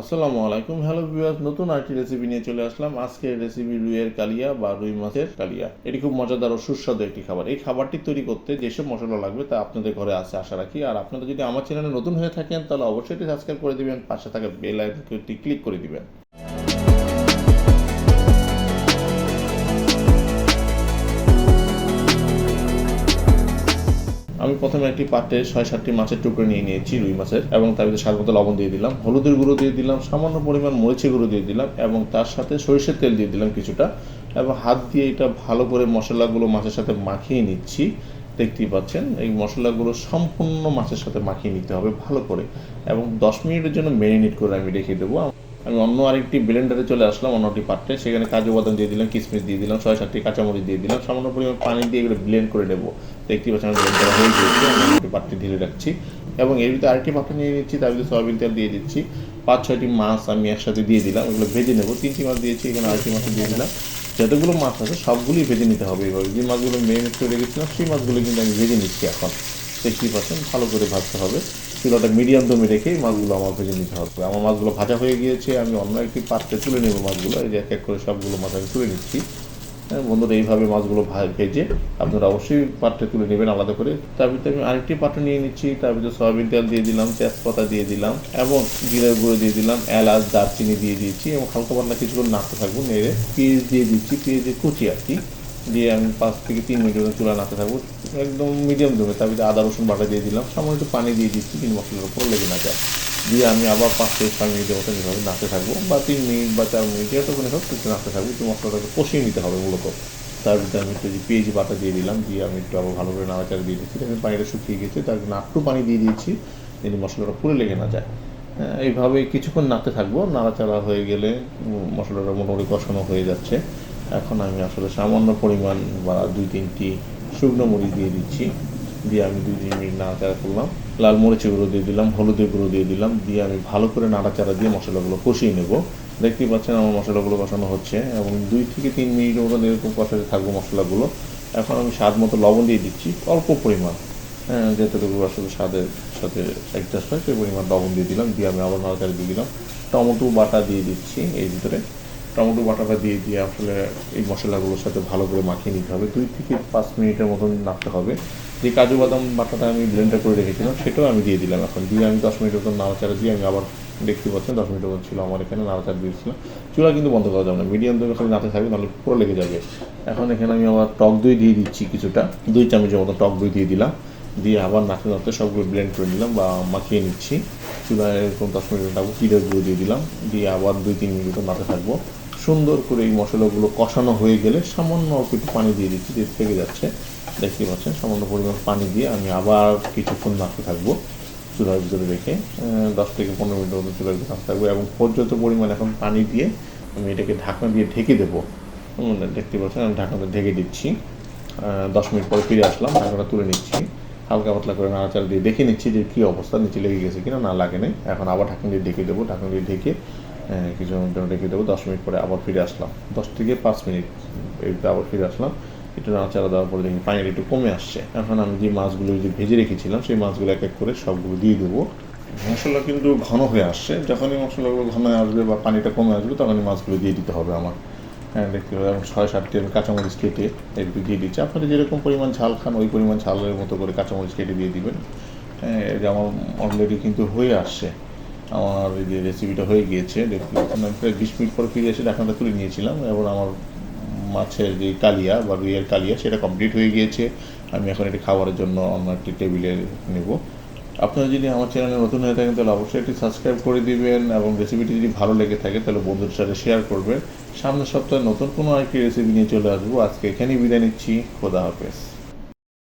আসসালামু আলাইকুম। Hello viewers নতুন আরেকটি রেসিপি নিয়ে চলে আসলাম। আজকের রেসিপি রুইয়ের কালিয়া বা রুই মাছের কালিয়া। এটি খুব মজাদার ও সুস্বাদু একটি খাবার। এই খাবারটি তৈরি করতে যেসব মশলা লাগবে তা আপনাদের ঘরে আছে, আশা রাখি। আর আপনারা যদি আমার চ্যানেলে নতুন হয়ে থাকেন, তাহলে অবশ্যই এটি সাবস্ক্রাইব করে দিবেন, পাশে থাকা বেল আইকনটি ক্লিক করে দিবেন। আমি প্রথমে একটি পাত্রে ছয় সাতটি মাছের টুকরো নিয়ে নিয়েছি, রুই মাছের, এবং তার ভিতরে স্বাদ মতো লবণ দিয়ে দিলাম, হলুদের গুঁড়ো দিয়ে দিলাম, সামান্য পরিমাণ মরিচের গুঁড়ো দিয়ে দিলাম, এবং তার সাথে সরিষার তেল দিয়ে দিলাম কিছুটা, এবং হাত দিয়ে এটা ভালো করে মশলাগুলো মাছের সাথে মাখিয়ে নিচ্ছি। দেখতেই পাচ্ছেন, এই মশলাগুলো সম্পূর্ণ মাছের সাথে মাখিয়ে নিতে হবে ভালো করে, এবং দশ মিনিটের জন্য ম্যারিনেট করে আমি রেখে দেবো। আমি অন্য আরেকটি ব্লেন্ডারে চলে আসলাম অন্যটি পাত্রে। সেখানে কাজু বাদাম দিয়ে দিলাম কিশমিশ দিয়ে দিলাম, ছয় সাতটি কাঁচামরিচ দিয়ে দিলাম। সামান্য পরিমাণ পানি দিয়ে এগুলো ব্লেন্ড করে নেব। দেখতে পাচ্ছেন ব্লেন্ড করা হয়ে গিয়েছে, আমি একটি পাত্রে ঢেলে রাখছি। এবং এর ভিতরে আরেকটি পাত্র নিয়ে নিচ্ছি, তার ভিতরে সয়াবিন তেল দিয়ে দিচ্ছি। পাঁচ, ছয়টি মাছ আমি একসাথে দিয়ে দিলাম, এগুলো ভেজে নেব। তিনটি মাছ দিয়েছি, এখানে আরেকটি মাছ দিয়ে দিলাম। যতগুলো মাছ আছে, সবগুলোই ভেজে নিতে হবে এইভাবে। যে মাছগুলো মেরিনেট করে রেখেছিলাম, সেই মাছগুলো কিন্তু আমি ভেজে নিচ্ছি এখন। সিক্সটি পার্সেন্ট ভালো করে ভাজতে হবে। চুলাটা মিডিয়াম দমে রেখে মাছগুলো আমার ভেজে নিতে হবে। আমার মাছগুলো ভাজা হয়ে গিয়েছে আমি অন্য একটি পাত্রে তুলে নেব মাছগুলো। এই যে এক এক করে সবগুলো মাছ আমি তুলে নিচ্ছি। হ্যাঁ, বন্ধুরা এইভাবে মাছগুলো ভেজে আপনারা অবশ্যই পাত্রে তুলে নেবেন আলাদা করে। তার ভিতরে আমি আরেকটি পাত্র নিয়ে নিচ্ছি। তার ভিতরে সয়াবিন তেল দিয়ে দিলাম তেজপাতা দিয়ে দিলাম এবং জিরার গুঁড়ো দিয়ে দিলাম এলাচ দারচিনি দিয়ে দিয়েছি এবং হালকা পাতলা কিছুগুলো নাড়তে থাকব নেড়ে। পেঁয়াজ দিয়ে দিচ্ছি পেঁয়াজের কুচি আর কি। দিয়ে আমি পাঁচ থেকে তিন মিনিট মতো চুলা নাড়তে থাকব। একদম মিডিয়াম দমে তার ভিতরে আদা রসুন বাটা দিয়ে দিলাম। সামান্য একটু পানি দিয়ে দিচ্ছি কিন্তু মশলার উপর লেগে না যায়। দিয়ে আমি আবার পাঁচ থেকে ছয় মিনিটের মতো এভাবে নাড়তে থাকব বা তিন মিনিট বা চার মিনিট যতক্ষণ হোক একটু নাড়তে থাকব। একটু মশলাটাকে কষিয়ে নিতে হবে মূলত। তার ভিতরে আমি একটু পেঁয়াজ বাটা দিয়ে দিলাম দিয়ে আমি একটু আবার ভালো করে নাড়াচাড়া দিয়ে দিচ্ছি। আমি পানিটা শুকিয়ে গেছে তার জন্য একটু পানি দিয়ে দিয়েছি যেন মশলাটা পুরো লেগে না যায়। হ্যাঁ, এইভাবে কিছুক্ষণ নাড়তে থাকব। নাড়াচাড়া হয়ে গেলে মশলাটা মোটামুটি কষানো হয়ে যাচ্ছে। এখন আমি আসলে সামান্য পরিমাণ বা দুই তিনটি শুকনো মরিচ দিয়ে দিচ্ছি। দিয়ে আমি দুই তিন মিনিট নাড়াচাড়া করলাম। লাল মরিচের গুঁড়ো দিয়ে দিলাম, হলুদের গুঁড়ো দিয়ে দিলাম। দিয়ে আমি ভালো করে নাড়াচাড়া দিয়ে মশলাগুলো কষিয়ে নেব। দেখতেই পাচ্ছেন আমার মশলাগুলো কষানো হচ্ছে এবং দুই থেকে তিন মিনিট মতো এরকম কষাতে থাকব মশলাগুলো। এখন আমি স্বাদ মতো লবণ দিয়ে দিচ্ছি, অল্প পরিমাণ। হ্যাঁ যতটুকু আসলে স্বাদের সাথে অ্যাডজাস্ট হয়, সেই পরিমাণ লবণ দিয়ে দিলাম। দিয়ে আমি আবার নাড়াচাড়া দিয়ে দিলাম। টমেটো বাটা দিয়ে দিচ্ছি এই ভিতরে। টমেটো বাটাটা দিয়ে দিয়ে আসলে এই মশলাগুলোর সাথে ভালো করে মাখিয়ে নিতে হবে। দুই থেকে পাঁচ মিনিটের মতন নাড়তে হবে। যে কাজু বাদাম বাটাটা আমি ব্লেন্ডার করে রেখেছিলাম, সেটাও আমি দিয়ে দিলাম এখন। দিয়ে আমি দশ মিনিটের মতন নাড়াচাড়া দিয়ে আমি আবার দেখতে পাচ্ছেন, দশ মিনিটের মতো ছিল আমার এখানে, নাড়াচাড়া দিয়েছিলাম। চুলা কিন্তু বন্ধ করা যাবে না। মিডিয়াম দমে খালি নাড়তে থাকবে, নাহলে পুরো লেগে যাবে। এখন এখানে আমি আবার টক দই দিয়ে দিচ্ছি কিছুটা। দুই চামচের মতো টক দই দিয়ে দিলাম। দিয়ে আবার নাড়তে নাড়তে সবগুলো ব্লেন্ড করে নিলাম বা মাখিয়ে নিচ্ছি। চুলায় এরকম দশ মিনিট রাখব পিঁড়ের গুঁড়ো দিয়ে দিলাম। দিয়ে আবার দুই তিন মিনিট নাড়তে থাকব। সুন্দর করে এই মশলাগুলো কষানো হয়ে গেলে সামান্য অল্প একটু পানি দিয়ে দিচ্ছি, যে থেকে যাচ্ছে। দেখতে পাচ্ছেন, সামান্য পরিমাণ পানি দিয়ে আমি আবার কিছুক্ষণ নাড়তে থাকব চুলার ভিতরে রেখে। দশ থেকে পনেরো মিনিট মতো চুলার ভিতরে নাড়তে থাকব এবং পর্যাপ্ত পরিমাণ এখন পানি দিয়ে আমি এটাকে ঢাকনা দিয়ে ঢেকে দেবো। দেখতে পাচ্ছেন, আমি ঢাকনাটা ঢেকে দিচ্ছি। দশ মিনিট পরে ফিরে আসলাম, ঢাকনাটা তুলে নিচ্ছি। হালকা পাতলা করে নাড়াচাড়া দিয়ে দেখে নিচ্ছি যে কী অবস্থা, নিচে লেগে গেছে কিনা, না লাগে নাই। এখন আবার ঢাকনা দিয়ে ঢেকে দেবো, ঢাকনা দিয়ে ঢেকে কিছু জন্য রেখে দেবো, দশ মিনিট পরে আবার ফিরে আসলাম। দশ থেকে পাঁচ মিনিট এইটা আবার ফিরে আসলাম, একটু নাড়াচাড়া দেওয়ার পরে দেখি পানিটা একটু কমে আসছে। এখন আমি যে মাছগুলো যে ভেজে রেখেছিলাম, সেই মাছগুলো এক এক করে সবগুলো দিয়ে দেবো। মশলা কিন্তু ঘন হয়ে আসছে। যখনই মশলাগুলো ঘন আসবে বা পানিটা কমে আসবে, তখনই মাছগুলো দিয়ে দিতে হবে আমার। দেখতে পাবেন এবং ছয় সাতটি আমি কাঁচামরিচ কেটে একটু দিয়ে দিচ্ছি। আপনারা যেরকম পরিমাণ ঝাল খান, ওই পরিমাণ ঝালের মতো করে কাঁচামরিচ কেটে দিয়ে দিবেন। হ্যাঁ এই আমার অলরেডি কিন্তু হয়ে আসছে। আমার যে রেসিপিটা হয়ে গিয়েছে, দেখতে পাচ্ছেন। আমি প্রায় বিশ মিনিট পর ফিরে এসে ঢাকনাটা তুলে নিয়েছিলাম, এবং আমার মাছের যে কালিয়া বা রুইয়ের কালিয়া, সেটা কমপ্লিট হয়ে গিয়েছে। আমি এখন এটি খাবারের জন্য অন্য একটি টেবিলে নেব। আপনারা যদি আমার চ্যানেলে নতুন হয়ে থাকেন, তাহলে অবশ্যই একটি সাবস্ক্রাইব করে দিবেন এবং রেসিপিটি যদি ভালো লেগে থাকে, তাহলে বন্ধুদের সাথে শেয়ার করবেন। সামনের সপ্তাহে নতুন কোনো আরেকটি রেসিপি নিয়ে চলে আসব। আজকে এখানেই বিদায় নিচ্ছি। খোদা হাফেজ।